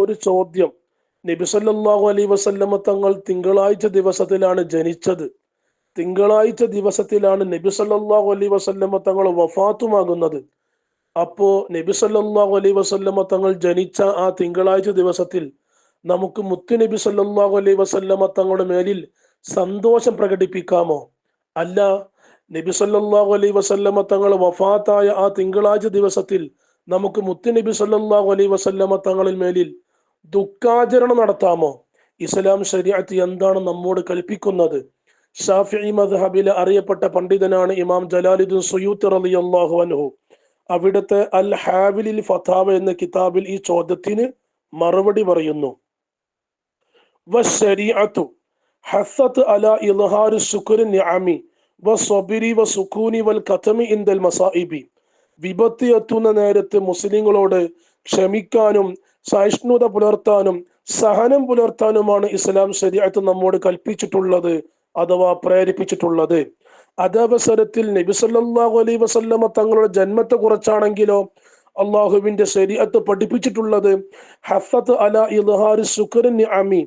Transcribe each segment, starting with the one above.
ഒരു ചോദ്യം. നബി സല്ലല്ലാഹു അലൈഹി വസല്ലമ തങ്ങൾ തിങ്കളാഴ്ച ദിവസത്തിലാണ് ജനിച്ചത്. തിങ്കളാഴ്ച ദിവസത്തിലാണ് നബി സല്ലല്ലാഹു അലൈഹി വസല്ലമ തങ്ങൾ വഫാത്തുമാകുന്നത്. അപ്പോ നബി സല്ലല്ലാഹു അലൈഹി വസല്ലമ തങ്ങൾ ജനിച്ച ആ തിങ്കളാഴ്ച ദിവസത്തിൽ നമുക്ക് മുത്തു നബി സല്ലാഹു അലൈ വസല്ലമ തങ്ങളുടെ മേലിൽ സന്തോഷം പ്രകടിപ്പിക്കാമോ? അല്ല. നബി സല്ലാഹു അലൈ വസല്ലമ തങ്ങൾ വഫാത്തായ ആ തിങ്കളാഴ്ച ദിവസത്തിൽ നമുക്ക് മുത്തു നബി സല്ലാഹു അലൈ വസല്ലമ തങ്ങളിൽ മേലിൽ ദുഃഖാചരണം നടത്താമോ? ഇസ്ലാം ശരീഅത്ത് എന്താണ് നമ്മോട് കൽപ്പിക്കുന്നത്? ഷാഫി മദ്ഹബിലെ അറിയപ്പെട്ട പണ്ഡിതനാണ് ഇമാം ജലാലുദ്ദീൻ സുയൂത്ത് റളിയല്ലാഹു അൻഹു. അവിടുത്തെ അൽ ഹാവിലിൽ ഫതാവ എന്ന കിതാബിൽ ഈ ചോദ്യത്തിന് മറുപടി പറയുന്നു. വശരീഅത്തു അല ഇൽഹാർ നിഅമി വൽ വിപത്ത് എത്തുന്ന നേരത്ത് മുസ്ലിങ്ങളോട് ക്ഷമിക്കാനും സഹിഷ്ണുത പുലർത്താനും സഹനം പുലർത്താനുമാണ് ഇസ്ലാം ശരീഅത്ത് നമ്മോട് കൽപ്പിച്ചിട്ടുള്ളത് അഥവാ പ്രേരിപ്പിച്ചിട്ടുള്ളത്. അതവസരത്തിൽ നബി സല്ലാഹു അലൈ വസല്ലമ തങ്ങളുടെ ജന്മത്തെ കുറച്ചാണെങ്കിലോ അള്ളാഹുവിന്റെ ശരീഅത്ത് പഠിപ്പിച്ചിട്ടുള്ളത് ഹഫത്ത് അല ഇൽഹാരി ശുക്ർ നിഅമി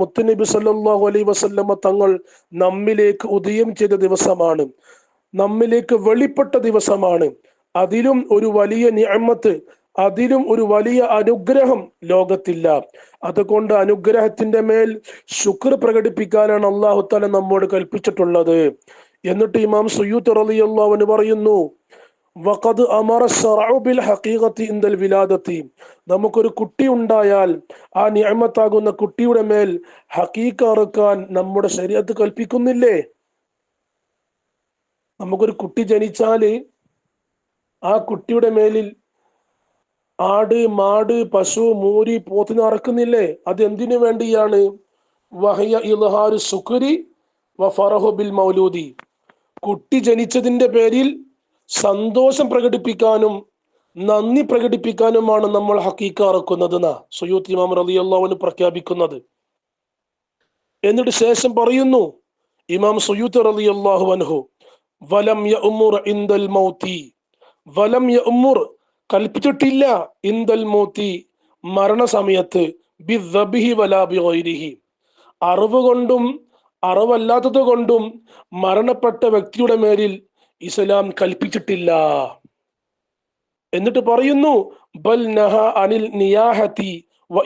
മുത്തുനബി സല്ലാഹു അലൈ വസല്ലമ തങ്ങൾ നമ്മിലേക്ക് ഉദയം ചെയ്ത ദിവസമാണ്. നമ്മിലേക്ക് വെളിപ്പെട്ട ദിവസമാണ്. അതിലും ഒരു വലിയ നിഅമത്ത് അതിലും ഒരു വലിയ അനുഗ്രഹം ലോകത്തില്ല. അതുകൊണ്ട് അനുഗ്രഹത്തിന്റെ മേൽ ശുക്ർ പ്രകടിപ്പിക്കാനാണ് അള്ളാഹു താല നമ്മോട് കൽപ്പിച്ചിട്ടുള്ളത്. എന്നിട്ട് ഇമാം സുയൂത്ത് റളിയല്ലാഹു പറയുന്നു വഖദ് അമറ ബിൽ ഹഖീഖത്തി ഇൻദൽ വിലാദത്തി. നമുക്കൊരു കുട്ടി ഉണ്ടായാൽ ആ നിയമത്താകുന്ന കുട്ടിയുടെ മേൽ ഹക്കീക്ക അറുക്കാൻ നമ്മുടെ ശരീരത്ത് കൽപ്പിക്കുന്നില്ലേ? നമുക്കൊരു കുട്ടി ജനിച്ചാൽ ആ കുട്ടിയുടെ മേലിൽ ആട് മാട് പശു മൂരി പോത്തിന് അറക്കുന്നില്ലേ? അത് എന്തിനു വേണ്ടിയാണ്? വഹയ സുഖരി ബിൽ മൗലൂദി. കുട്ടി ജനിച്ചതിന്റെ പേരിൽ സന്തോഷം പ്രകടിപ്പിക്കാനും നന്ദി പ്രകടിപ്പിക്കാനുമാണ് നമ്മൾ ഹക്കീക്ക അറക്കുന്നത് സുയൂത്ത് ഇമാം റളിയല്ലാഹുവിന് പ്രഖ്യാപിക്കുന്നത്. എന്നിട്ട് ശേഷം പറയുന്നു ഇമാം സുയൂത്ത് റളിയല്ലാഹു അൻഹു വലം യഉമുർ ഇൻദൽ മൗതി വലം യഉമുർ കൽപ്പിച്ചിട്ടില്ല. ഇന്ദൽ മോത്തി മരണസമയത്ത് ബിദ്ദബിഹി വലാ ബിഗൈരിഹി അറിവ് കൊണ്ടും അറിവല്ലാത്തത് കൊണ്ടും മരണപ്പെട്ട വ്യക്തിയുടെ മേലിൽ ഇസ്ലാം കൽപ്പിച്ചിട്ടില്ല. എന്നിട്ട് പറയുന്നു ബൽ നഹ അനിൽ നിയാഹത്തി വ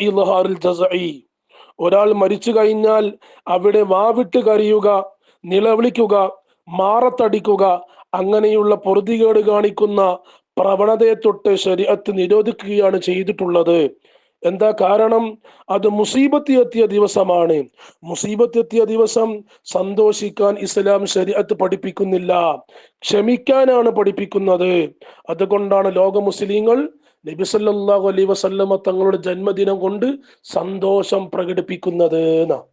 ഒരാൾ മരിച്ചു കഴിഞ്ഞാൽ അവിടെ വാവിട്ട് കരയുക നിലവിളിക്കുക മാറത്തടിക്കുക അങ്ങനെയുള്ള പൊറുതികേട് കാണിക്കുന്ന പ്രവണതയെ തൊട്ട് ശരീരത്ത് നിരോധിക്കുകയാണ് ചെയ്തിട്ടുള്ളത്. എന്താ കാരണം? അത് മുസീബത്ത് എത്തിയ ദിവസമാണ്. മുസീബത്ത് എത്തിയ ദിവസം സന്തോഷിക്കാൻ ഇസ്ലാം ശരീരത്ത് പഠിപ്പിക്കുന്നില്ല. ക്ഷമിക്കാനാണ് പഠിപ്പിക്കുന്നത്. അതുകൊണ്ടാണ് ലോക മുസ്ലിങ്ങൾ നബിസല്ലാഹു അലൈഹി വസല്ലമ തങ്ങളുടെ ജന്മദിനം കൊണ്ട് സന്തോഷം പ്രകടിപ്പിക്കുന്നത് എന്നാ.